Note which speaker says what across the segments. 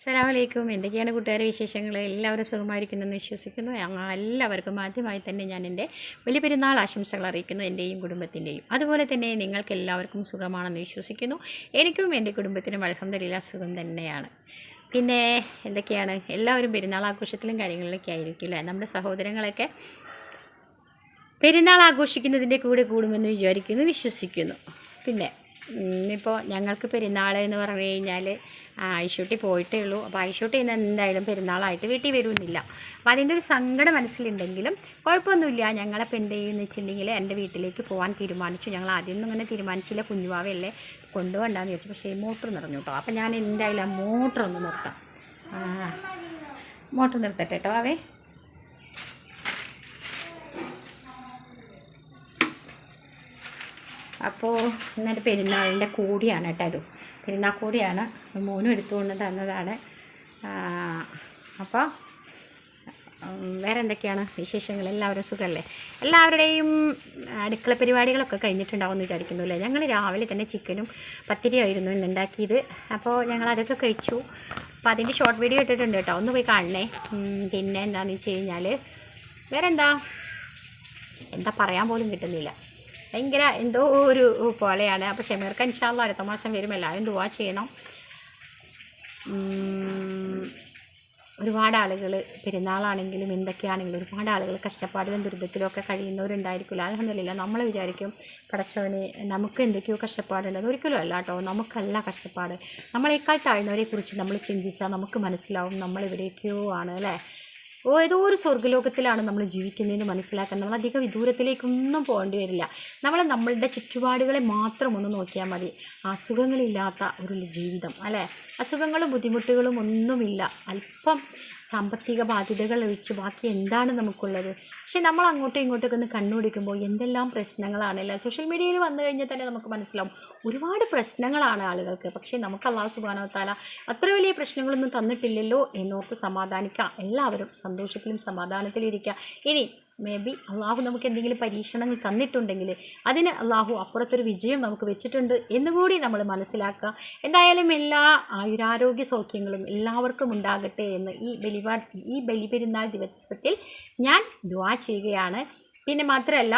Speaker 1: അസ്സലാമലൈക്കും. എന്തൊക്കെയാണ് കൂട്ടുകാരെ വിശേഷങ്ങൾ എല്ലാവരും സുഖമായിരിക്കുന്നെന്ന് വിശ്വസിക്കുന്നു. എല്ലാവർക്കും ആദ്യമായി തന്നെ ഞാൻ എന്റെ വലിയ പെരുന്നാൾ ആശംസകൾ അറിയിക്കുന്നു എന്റെയും കുടുംബത്തിന്റെയും അതുപോലെ തന്നെ നിങ്ങൾക്ക് എല്ലാവർക്കും സുഖമാണെന്ന് വിശ്വസിക്കുന്നു. എനിക്കും എന്റെ കുടുംബത്തിനും അലഹമ്മദില്ല സുഖം തന്നെയാണ്. പിന്നെ എന്തൊക്കെയാണ്? എല്ലാവരും പെരുന്നാൾ ആഘോഷത്തിലും കാര്യങ്ങളിലൊക്കെ ആയിരിക്കില്ല നമ്മുടെ സഹോദരങ്ങളൊക്കെ പെരുന്നാൾ ആഘോഷിക്കുന്നതിന്റെ കൂടെ കൂടുമെന്ന് വിചാരിക്കുന്നു വിശ്വസിക്കുന്നു. പിന്നെ ഇപ്പോൾ ഞങ്ങൾക്ക് പെരുന്നാൾ എന്ന് പറഞ്ഞു കഴിഞ്ഞാൽ ഐഷൂട്ടി പോയിട്ടേ ഉള്ളൂ. അപ്പോൾ ഐഷൂട്ടി ഇന്ന് എന്തായാലും പെരുന്നാളായിട്ട് വീട്ടിൽ വരുന്നില്ല. അപ്പോൾ അതിന്റെ ഒരു സങ്കടം മനസ്സിലുണ്ടെങ്കിലും കുഴപ്പമൊന്നുമില്ല. ഞങ്ങളപ്പോൾ എന്ത് ചെയ്യുമെന്ന് വെച്ചിട്ടുണ്ടെങ്കിൽ എന്റെ വീട്ടിലേക്ക് പോകാൻ തീരുമാനിച്ചു. ഞങ്ങൾ ആദ്യമൊന്നും അങ്ങനെ തീരുമാനിച്ചില്ല. കുഞ്ഞുവാവയല്ലേ കൊണ്ടുപോകണ്ടെന്ന് ചോദിച്ചു പക്ഷേ മോട്ടർ നിറഞ്ഞു കേട്ടോ. അപ്പോൾ ഞാൻ എന്തായാലും ആ മോട്ടർ ഒന്ന് നിർത്താം. മോട്ടർ നിർത്തട്ടെ കേട്ടോ അവേ അപ്പോൾ ഇന്നൊരു പെരുന്നാളിന്റെ കൂടിയാണ് കേട്ടോ ഇത്. പെരുന്നാൾ കൂടിയാണ് മോനും എടുത്തുകൊണ്ട് തന്നതാണ്. അപ്പോൾ വേറെ എന്തൊക്കെയാണ് വിശേഷങ്ങൾ? എല്ലാവരും സുഖമല്ലേ എല്ലാവരുടെയും അടുക്കള പരിപാടികളൊക്കെ കഴിഞ്ഞിട്ടുണ്ടാവുമെന്ന് വിചാരിക്കുന്നു അല്ലേ ഞങ്ങൾ രാവിലെ തന്നെ ചിക്കനും പത്തിരിയായിരുന്നു ഇന്ന് ഉണ്ടാക്കിയത്. അപ്പോൾ ഞങ്ങൾ അതൊക്കെ കഴിച്ചു. അപ്പോൾ അതിന്റെ ഷോർട്ട് വീഡിയോ ഇട്ടിട്ടുണ്ട് കേട്ടോ. ഒന്ന് പോയി കാണണേ. പിന്നെ എന്താണെന്ന് വെച്ച് കഴിഞ്ഞാൽ വേറെ എന്താ എന്താ പറയാൻ പോലും കിട്ടുന്നില്ല. ഭയങ്കര എന്തോ ഒരു പോലെയാണ്. അപ്പോൾ ഷമീർക്ക് ഇൻഷാല്ല അടുത്ത മാസം വരും. എല്ലാവരും ദുവാ ചെയ്യണം. ഒരുപാട് ആളുകൾ പെരുന്നാളാണെങ്കിലും എന്തൊക്കെയാണെങ്കിലും ഒരുപാട് ആളുകൾ കഷ്ടപ്പാടിലും ദുരിതത്തിലും ഒക്കെ കഴിയുന്നവരുണ്ടായിരിക്കില്ല. അലഹമില്ല നമ്മൾ വിചാരിക്കും പടച്ചവന് നമുക്ക് എന്തൊക്കെയോ കഷ്ടപ്പാടുണ്ട്. ഒരിക്കലും അല്ല കേട്ടോ. നമുക്കല്ല കഷ്ടപ്പാട്. നമ്മളെക്കാൾ താഴ്ന്നവരെക്കുറിച്ച് നമ്മൾ ചിന്തിച്ചാൽ നമുക്ക് മനസ്സിലാവും നമ്മൾ എവിടേക്കോ ആണ് അല്ലേ? ഓ ഏതോ ഒരു സ്വർഗലോകത്തിലാണ് നമ്മൾ ജീവിക്കുന്നതെന്ന് മനസ്സിലാക്കാൻ നമ്മൾ അധികം വിദൂരത്തിലേക്കൊന്നും പോകേണ്ടി വരില്ല. നമ്മൾ നമ്മളുടെ ചുറ്റുപാടുകളെ മാത്രം ഒന്ന് നോക്കിയാൽ മതി. അസുഖങ്ങളില്ലാത്ത ഒരു ജീവിതം അല്ലേ? അസുഖങ്ങളും ബുദ്ധിമുട്ടുകളും ഒന്നുമില്ല. അല്പം സാമ്പത്തിക ബാധ്യതകൾ ഒഴിച്ച് ബാക്കി എന്താണ് നമുക്കുള്ളത്? പക്ഷെ നമ്മൾ അങ്ങോട്ടും ഇങ്ങോട്ടൊക്കെ ഒന്ന് കണ്ണുപിടിക്കുമ്പോൾ എന്തെല്ലാം പ്രശ്നങ്ങളാണല്ലേ സോഷ്യൽ മീഡിയയിൽ വന്നു കഴിഞ്ഞാൽ തന്നെ നമുക്ക് മനസ്സിലാവും. ഒരുപാട് പ്രശ്നങ്ങളാണ് ആളുകൾക്ക്. പക്ഷേ നമുക്ക് അള്ളാഹു സുബാനോത്താല അത്ര വലിയ പ്രശ്നങ്ങളൊന്നും തന്നിട്ടില്ലല്ലോ എന്നോർത്ത് സമാധാനിക്കാം. എല്ലാവരും സന്തോഷത്തിലും സമാധാനത്തിലിരിക്കുക ഇനി മേ ബി അള്ളാഹു നമുക്ക് എന്തെങ്കിലും പരീക്ഷണങ്ങൾ തന്നിട്ടുണ്ടെങ്കിൽ അതിന് അള്ളാഹു അപ്പുറത്തൊരു വിജയം നമുക്ക് വെച്ചിട്ടുണ്ട് എന്നുകൂടി നമ്മൾ മനസ്സിലാക്കുക. എന്തായാലും എല്ലാ ആയുരാരോഗ്യ സൗഖ്യങ്ങളും എല്ലാവർക്കും ഉണ്ടാകട്ടെ എന്ന് ഈ ബലിവാർ ഈ ബലിപെരുന്നാൾ ദിവസത്തിൽ ഞാൻ ദ്വാ ചെയ്യുകയാണ്. പിന്നെ മാത്രമല്ല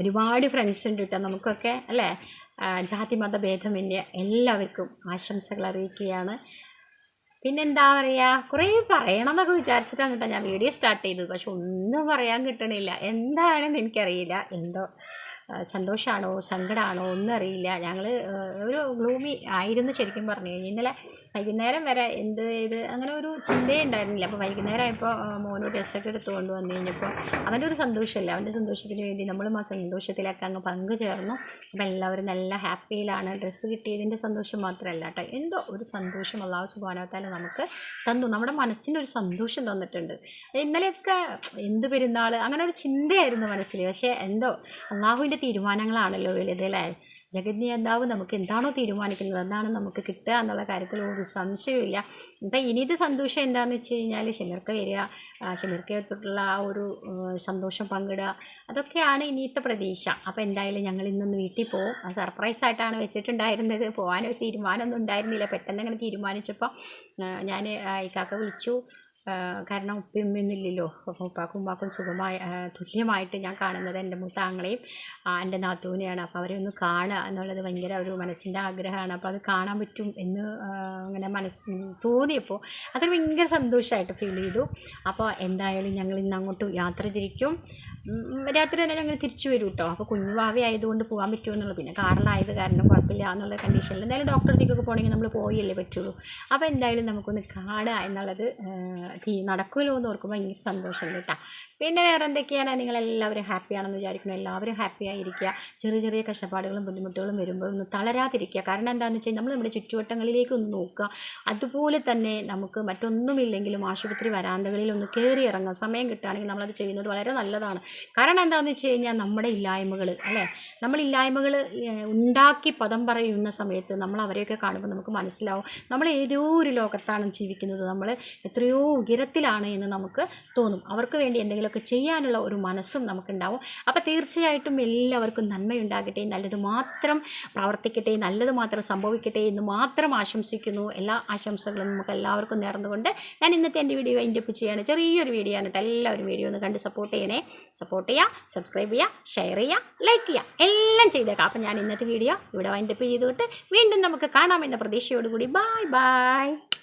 Speaker 1: ഒരുപാട് ഫ്രണ്ട്സ് ഉണ്ട് കേട്ടോ നമുക്കൊക്കെ അല്ലേ? ജാതിമത ജാതി മത ഭേദമന്യേ എല്ലാവർക്കും ആശംസകൾ അറിയിക്കുകയാണ്. പിന്നെന്താ പറയുക കുറേ പറയണം എന്നൊക്കെ വിചാരിച്ചിട്ടാണ് കേട്ടോ ഞാൻ വീഡിയോ സ്റ്റാർട്ട് ചെയ്തത്. പക്ഷെ ഒന്നും പറയാൻ കിട്ടണില്ല. എന്താണെന്ന് എനിക്കറിയില്ല. എന്തോ സന്തോഷമാണോ സങ്കടമാണോ ഒന്നും അറിയില്ല ഞങ്ങൾ ഒരു ഗ്ലൂമി ആയിരുന്നു ശരിക്കും പറഞ്ഞു കഴിഞ്ഞാൽ ഇന്നലെ വൈകുന്നേരം വരെ എന്ത് ചെയ്ത് അങ്ങനെ ഒരു ചിന്തയേ ഉണ്ടായിരുന്നില്ല. അപ്പോൾ വൈകുന്നേരം ആയപ്പോൾ മോനോട് ഡ്രസ്സൊക്കെ എടുത്ത് കൊണ്ടുവന്നു കഴിഞ്ഞപ്പോൾ അവന്റെ ഒരു സന്തോഷമല്ല? അവന്റെ സന്തോഷത്തിന് വേണ്ടി നമ്മളും ആ സന്തോഷത്തിലൊക്കെ അങ്ങ് പങ്കു പങ്കുചേർന്നു അപ്പോൾ എല്ലാവരും നല്ല ഹാപ്പിയിലാണ്. ഡ്രസ്സ് കിട്ടിയതിന്റെ സന്തോഷം മാത്രമല്ല കേട്ടോ. എന്തോ ഒരു സന്തോഷം അള്ളാഹു സുബാനത്താലും നമുക്ക് തന്നു. നമ്മുടെ മനസ്സിന് ഒരു സന്തോഷം തന്നിട്ടുണ്ട്. ഇന്നലെയൊക്കെ എന്ത് പെരുന്നാൾ അങ്ങനെ ഒരു ചിന്തയായിരുന്നു മനസ്സിൽ പക്ഷേ എന്തോ അള്ളാഹുവിന്റെ തീരുമാനങ്ങളാണല്ലോ വലുത് അല്ലേ? ജഗന്യാതാവ് നമുക്ക് എന്താണോ തീരുമാനിക്കുന്നത് അതാണ് നമുക്ക് കിട്ടുക എന്നുള്ള കാര്യത്തിൽ ഒരു സംശയമില്ല ഇപ്പം ഇനിയത് സന്തോഷം എന്താണെന്ന് വെച്ച് കഴിഞ്ഞാൽ ശനിർക്ക വരിക ഷെമിർക്കത്തുള്ള ആ ഒരു സന്തോഷം പങ്കിടുക അതൊക്കെയാണ് ഇനിയത്തെ പ്രതീക്ഷ. അപ്പോൾ എന്തായാലും ഞങ്ങൾ ഇന്നൊന്ന് വീട്ടിൽ പോകും സർപ്രൈസ് ആയിട്ടാണ് വെച്ചിട്ടുണ്ടായിരുന്നത്. പോകാനൊരു തീരുമാനമൊന്നും ഉണ്ടായിരുന്നില്ല. പെട്ടെന്ന് അങ്ങനെ തീരുമാനിച്ചപ്പോൾ ഞാൻ ഇക്കാക്ക വിളിച്ചു. കാരണം ഉപ്പയും ഉമ്മയൊന്നുമില്ലല്ലോ അപ്പോൾ ഉപ്പാക്കും ഉമ്മാക്കും സുഖമായി തുല്യമായിട്ട് ഞാൻ കാണുന്നത് എന്റെ മൂത്താങ്ങളെയും എന്റെ നാത്തൂനെയാണ്. അപ്പോൾ അവരെ ഒന്ന് കാണുക എന്നുള്ളത് ഭയങ്കര ഒരു മനസ്സിന്റെ ആഗ്രഹമാണ്. അപ്പോൾ അത് കാണാൻ പറ്റും എന്ന് അങ്ങനെ മനസ്സ് തോന്നിയപ്പോൾ അതൊരു ഭയങ്കര സന്തോഷമായിട്ട് ഫീൽ ചെയ്തു. അപ്പോൾ എന്തായാലും ഞങ്ങൾ ഇന്ന് അങ്ങോട്ട് യാത്ര തിരിക്കും. രാത്രി തന്നെ ഞങ്ങൾ തിരിച്ചു വരും കേട്ടോ അപ്പോൾ കുഞ്ഞു ഭാവി ആയതുകൊണ്ട് പോകാൻ പറ്റുമോ എന്നുള്ളത് പിന്നെ കാറിലായത് കാരണം കുഴപ്പമില്ല എന്നുള്ള കണ്ടീഷനിൽ എന്തായാലും ഡോക്ടറെ അടുത്തേക്കൊക്കെ പോകണമെങ്കിൽ നമ്മൾ പോയല്ലേ പറ്റുള്ളൂ. അപ്പോൾ എന്തായാലും നമുക്കൊന്ന് കാണുക എന്നുള്ളത് നടക്കുമല്ലോ എന്ന് ഓർക്കുമ്പോൾ ഭയങ്കര സന്തോഷമുണ്ട് കേട്ടോ. പിന്നെ വേറെ എന്തൊക്കെയാണ് നിങ്ങളെല്ലാവരും ഹാപ്പിയാണെന്ന് വിചാരിക്കുന്നു. എല്ലാവരും ഹാപ്പി ആയിരിക്കുക. ചെറിയ ചെറിയ കഷ്ടപ്പാടുകളും ബുദ്ധിമുട്ടുകളും വരുമ്പോൾ ഒന്ന് തളരാതിരിക്കുക. കാരണം എന്താണെന്ന് വെച്ചാൽ നമ്മൾ നമ്മുടെ ചുറ്റുവട്ടങ്ങളിലേക്ക് ഒന്ന് നോക്കുക. അതുപോലെ തന്നെ നമുക്ക് മറ്റൊന്നുമില്ലെങ്കിലും ആശുപത്രി വരാന്തകളിൽ ഒന്ന് കയറി ഇറങ്ങുക സമയം കിട്ടുകയാണെങ്കിൽ നമ്മളത് ചെയ്യുന്നത് വളരെ നല്ലതാണ്. കാരണം എന്താണെന്ന് വെച്ച് കഴിഞ്ഞാൽ നമ്മുടെ ഇല്ലായ്മകൾ അല്ലേ? നമ്മൾ ഇല്ലായ്മകൾ ഉണ്ടാക്കി പദം പറയുന്ന സമയത്ത് നമ്മൾ അവരെയൊക്കെ കാണുമ്പോൾ നമുക്ക് മനസ്സിലാവും. നമ്മൾ ഏതോ ഒരു ലോകത്താണ് ജീവിക്കുന്നത്. നമ്മൾ എത്രയോ ഉയരത്തിലാണ് എന്ന് നമുക്ക് തോന്നും. അവർക്ക് വേണ്ടി എന്തെങ്കിലുമൊക്കെ ചെയ്യാനുള്ള ഒരു മനസ്സും നമുക്കുണ്ടാവും. അപ്പോൾ തീർച്ചയായിട്ടും എല്ലാവർക്കും നന്മയുണ്ടാകട്ടെ നല്ലത് മാത്രം പ്രവർത്തിക്കട്ടെ നല്ലത് മാത്രം സംഭവിക്കട്ടെ എന്ന് മാത്രം ആശംസിക്കുന്നു. എല്ലാ ആശംസകളും നമുക്ക് എല്ലാവർക്കും നേർന്നുകൊണ്ട് ഞാൻ ഇന്നത്തെ എന്റെ വീഡിയോ അതിന്റെ ഒപ്പ് ചെയ്യാണ് ചെറിയൊരു വീഡിയോ ആണ് എല്ലാവരും വീഡിയോ ഒന്ന് കണ്ട് സപ്പോർട്ട് ചെയ്യണേ. സപ്പോർട്ട് ചെയ്യുക സബ്സ്ക്രൈബ് ചെയ്യുക ഷെയർ ചെയ്യുക ലൈക്ക് ചെയ്യുക എല്ലാം ചെയ്തേക്കാം. അപ്പം ഞാൻ ഇന്നത്തെ വീഡിയോ ഇവിടെ വൈൻഡപ്പ് ചെയ്തുകൊണ്ട് വീണ്ടും നമുക്ക് കാണാമെന്ന പ്രതീക്ഷയോടുകൂടി. Bye bye